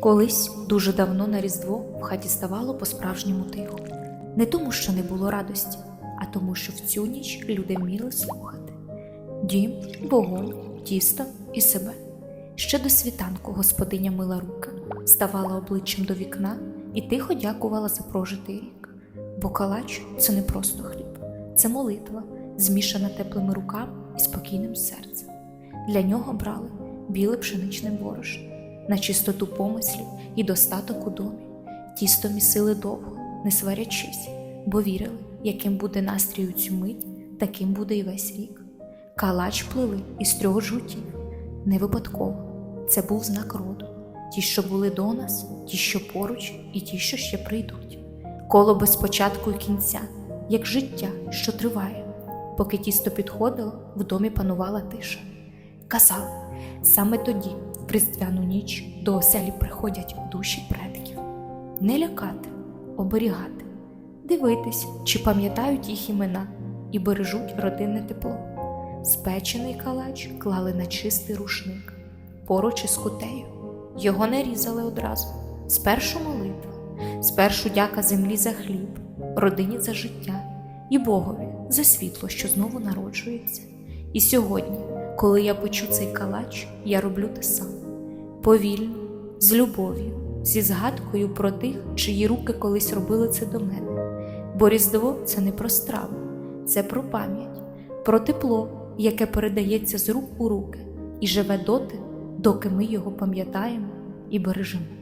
Колись дуже давно на Різдво в хаті ставало по-справжньому тихо. Не тому, що не було радості, а тому, що в цю ніч люди вміли слухати дім, вогонь, тісто і себе. Ще до світанку господиня мила руки, ставала обличчям до вікна і тихо дякувала за прожитий рік. Бо калач це не просто хліб, це молитва, змішана теплими руками і спокійним серцем. Для нього брали біле пшеничне борошно, на чистоту помислів і достаток у домі. Тісто місили довго, не сварячись, бо вірили, яким буде настрій у цю мить, таким буде і весь рік. Калач плели із трьох жгутів. Не випадково, це був знак роду. Ті, що були до нас, ті, що поруч, і ті, що ще прийдуть. Коло без початку і кінця, як життя, що триває. Поки тісто підходило, в домі панувала тиша. Казали, саме тоді, в різдвяну ніч, до оселі приходять душі предків. Не лякати, оберігати, дивитись, чи пам'ятають їх імена і бережуть родинне тепло. Спечений калач клали на чистий рушник, поруч із кутею. Його не різали одразу. Спершу молитва, спершу дяка землі за хліб, родині за життя і Богові за світло, що знову народжується. І сьогодні, коли я почу цей калач, я роблю те саме повільно, з любов'ю, зі згадкою про тих, чиї руки колись робили це до мене. Бо Різдво це не про страву, це про пам'ять, про тепло, яке передається з рук у руки і живе доти, доки ми його пам'ятаємо і бережемо.